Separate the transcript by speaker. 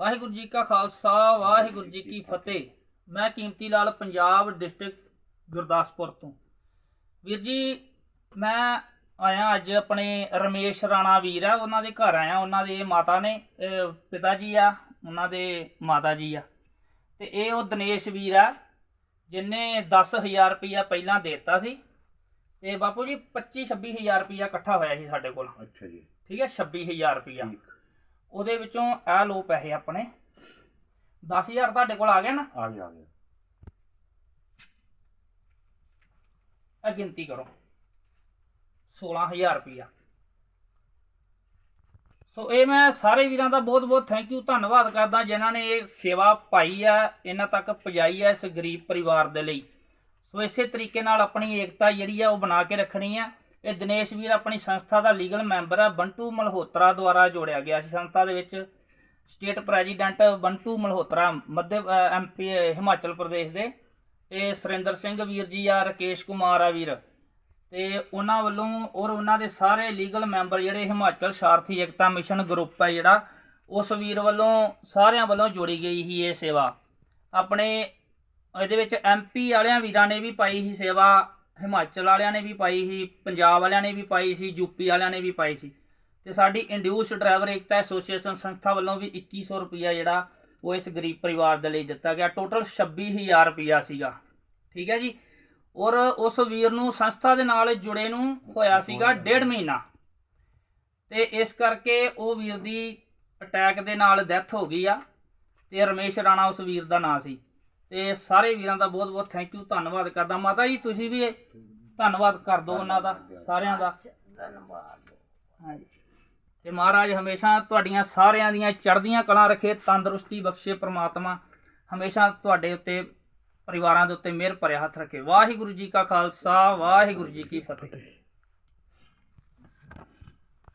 Speaker 1: ਵਾਹਿਗੁਰੂ ਜੀ ਕਾ ਖਾਲਸਾ ਵਾਹਿਗੁਰੂ ਜੀ ਕੀ ਫਤਿਹ। ਮੈਂ ਕੀਮਤੀ ਲਾਲ ਪੰਜਾਬ ਡਿਸਟ੍ਰਿਕਟ ਗੁਰਦਾਸਪੁਰ ਤੋਂ। ਵੀਰ ਜੀ ਮੈਂ ਆਇਆ ਅੱਜ ਆਪਣੇ ਰਮੇਸ਼ ਰਾਣਾ ਵੀਰ ਆ ਉਹਨਾਂ ਦੇ ਘਰ ਆਇਆ ਉਹਨਾਂ ਦੇ ਮਾਤਾ ਨੇ ਪਿਤਾ ਜੀ ਆ ਉਹਨਾਂ ਦੇ ਮਾਤਾ ਜੀ ਆ। ਤੇ ਇਹ ਉਹ ਦਿਨੇਸ਼ ਵੀਰ ਆ ਜਿਨੇ 10000 ਰੁਪਇਆ ਪਹਿਲਾਂ ਦੇਤਾ ਸੀ। ਤੇ ਬਾਪੂ ਜੀ 25 26000 ਰੁਪਇਆ ਇਕੱਠਾ ਹੋਇਆ ਸੀ ਸਾਡੇ ਕੋਲ।
Speaker 2: ਅੱਛਾ ਜੀ।
Speaker 1: ਠੀਕ ਹੈ 26000 ਰੁਪਇਆ ਉਹਦੇ ਵਿੱਚੋਂ ਇਹ ਲੋ ਪੈਸੇ ਆਪਣੇ। 10000 ਤੁਹਾਡੇ ਕੋਲ ਆ ਗਿਆ ਨਾ?
Speaker 2: ਆ ਗਿਆ ਆ ਗਿਆ
Speaker 1: ਇਹ ਗਿਣਤੀ ਕਰੋ। 16000 ਰੁਪਇਆ। ਸੋ ਇਹ ਮੈਂ ਸਾਰੇ ਵੀਰਾਂ ਦਾ ਬਹੁਤ ਬਹੁਤ ਥੈਂਕ ਯੂ ਧੰਨਵਾਦ ਕਰਦਾ ਜਿਨ੍ਹਾਂ ਨੇ ਇਹ ਸੇਵਾ ਪਾਈ ਆ ਇਹਨਾਂ ਤੱਕ ਪਹੁੰਚਾਈ ਆ ਇਸ ਗਰੀਬ ਪਰਿਵਾਰ ਦੇ ਲਈ। ਸੋ ਇਸੇ ਤਰੀਕੇ ਨਾਲ ਆਪਣੀ ਏਕਤਾ ਜਿਹੜੀ ਆ ਉਹ ਬਣਾ ਕੇ ਰੱਖਣੀ ਆ। ਇਹ ਦਿਨੇਸ਼ ਵੀਰ ਆਪਣੀ ਸੰਸਥਾ ਦਾ ਲੀਗਲ ਮੈਂਬਰ ਆ, ਬੰਟੂ ਮਲਹੋਤਰਾ ਦੁਆਰਾ ਜੋੜਿਆ ਗਿਆ ਸੀ ਸੰਸਥਾ ਦੇ ਵਿੱਚ। ਸਟੇਟ ਪ੍ਰੈਜ਼ੀਡੈਂਟ ਬੰਟੂ ਮਲਹੋਤਰਾ, ਮੱਧ ਐਮਪੀ ਹਿਮਾਚਲ ਪ੍ਰਦੇਸ਼ ਦੇ। ਤੇ ਸੁਰਿੰਦਰ ਸਿੰਘ ਵੀਰ ਜੀ ਆ, ਰਕੇਸ਼ ਕੁਮਾਰ ਆ ਵੀਰ। ਤੇ ਉਹਨਾਂ ਵੱਲੋਂ ਔਰ ਉਹਨਾਂ ਦੇ ਸਾਰੇ ਲੀਗਲ ਮੈਂਬਰ ਜਿਹੜੇ ਹਿਮਾਚਲ ਸਾਰਥੀ ਏਕਤਾ ਮਿਸ਼ਨ ਗਰੁੱਪ ਹੈ ਜਿਹੜਾ, ਉਸ ਵੀਰ ਵੱਲੋਂ ਸਾਰਿਆਂ ਵੱਲੋਂ ਜੋੜੀ ਗਈ ਸੀ ਇਹ ਸੇਵਾ। ਆਪਣੇ ਇਹਦੇ ਵਿੱਚ ਐਮਪੀ ਵਾਲਿਆਂ ਵੀਰਾਂ ਨੇ ਵੀ ਪਾਈ ਸੀ ਸੇਵਾ। ਹਿਮਾਚਲ ਵਾਲਿਆਂ ਨੇ ਵੀ ਪਾਈ ਸੀ ਪੰਜਾਬ ਵਾਲਿਆਂ ਨੇ ਵੀ ਪਾਈ ਸੀ ਯੂਪੀ ਵਾਲਿਆਂ ਨੇ ਵੀ ਪਾਈ ਸੀ। ਤੇ ਸਾਡੀ ਇੰਡਿਊਸ ਡਰਾਈਵਰ ਏਕਤਾ ਐਸੋਸੀਏਸ਼ਨ ਸੰਸਥਾ ਵੱਲੋਂ ਵੀ 2100 ਰੁਪਿਆ ਜਿਹੜਾ ਉਹ ਇਸ ਗਰੀਬ ਪਰਿਵਾਰ ਦੇ ਲਈ ਦਿੱਤਾ ਗਿਆ। ਟੋਟਲ 26000 ਰੁਪਿਆ ਸੀਗਾ। ਠੀਕ ਹੈ ਜੀ? ਔਰ ਉਸ ਵੀਰ ਨੂੰ ਸੰਸਥਾ ਦੇ ਨਾਲ ਜੁੜੇ ਨੂੰ ਹੋਇਆ ਸੀਗਾ ਡੇਢ ਮਹੀਨਾ। ਤੇ ਇਸ ਕਰਕੇ ਉਹ ਵੀਰ ਦੀ ਅਟੈਕ ਦੇ ਨਾਲ ਡੈਥ ਹੋ ਗਈ ਆ। ਤੇ ਰਮੇਸ਼ ਰਾਣਾ ਉਸ ਵੀਰ ਦਾ ਨਾਂ ਸੀ। ਤੇ ਸਾਰੇ ਵੀਰਾਂ ਦਾ ਬਹੁਤ ਬਹੁਤ ਥੈਂਕ ਯੂ ਧੰਨਵਾਦ ਕਰਦਾ। ਮਾਤਾ ਜੀ ਤੁਸੀਂ ਵੀ ਧੰਨਵਾਦ ਕਰ ਦਿਓ ਉਹਨਾਂ ਦਾ ਸਾਰਿਆਂ ਦਾ। ਹਾਂਜੀ। ਤੇ ਮਹਾਰਾਜ ਹਮੇਸ਼ਾ ਤੁਹਾਡੀਆਂ ਸਾਰਿਆਂ ਦੀਆਂ ਚੜ੍ਹਦੀਆਂ ਕਲਾਂ ਰੱਖੇ ਤੰਦਰੁਸਤੀ ਬਖਸ਼ੇ ਪ੍ਰਮਾਤਮਾ। ਹਮੇਸ਼ਾ ਤੁਹਾਡੇ ਉੱਤੇ ਪਰਿਵਾਰਾਂ ਦੇ ਉੱਤੇ ਮਿਹਰ ਭਰਿਆ ਹੱਥ ਰੱਖੇ। ਵਾਹਿਗੁਰੂ ਜੀ ਕਾ ਖਾਲਸਾ ਵਾਹਿਗੁਰੂ ਜੀ ਕੀ ਫਤਿਹ।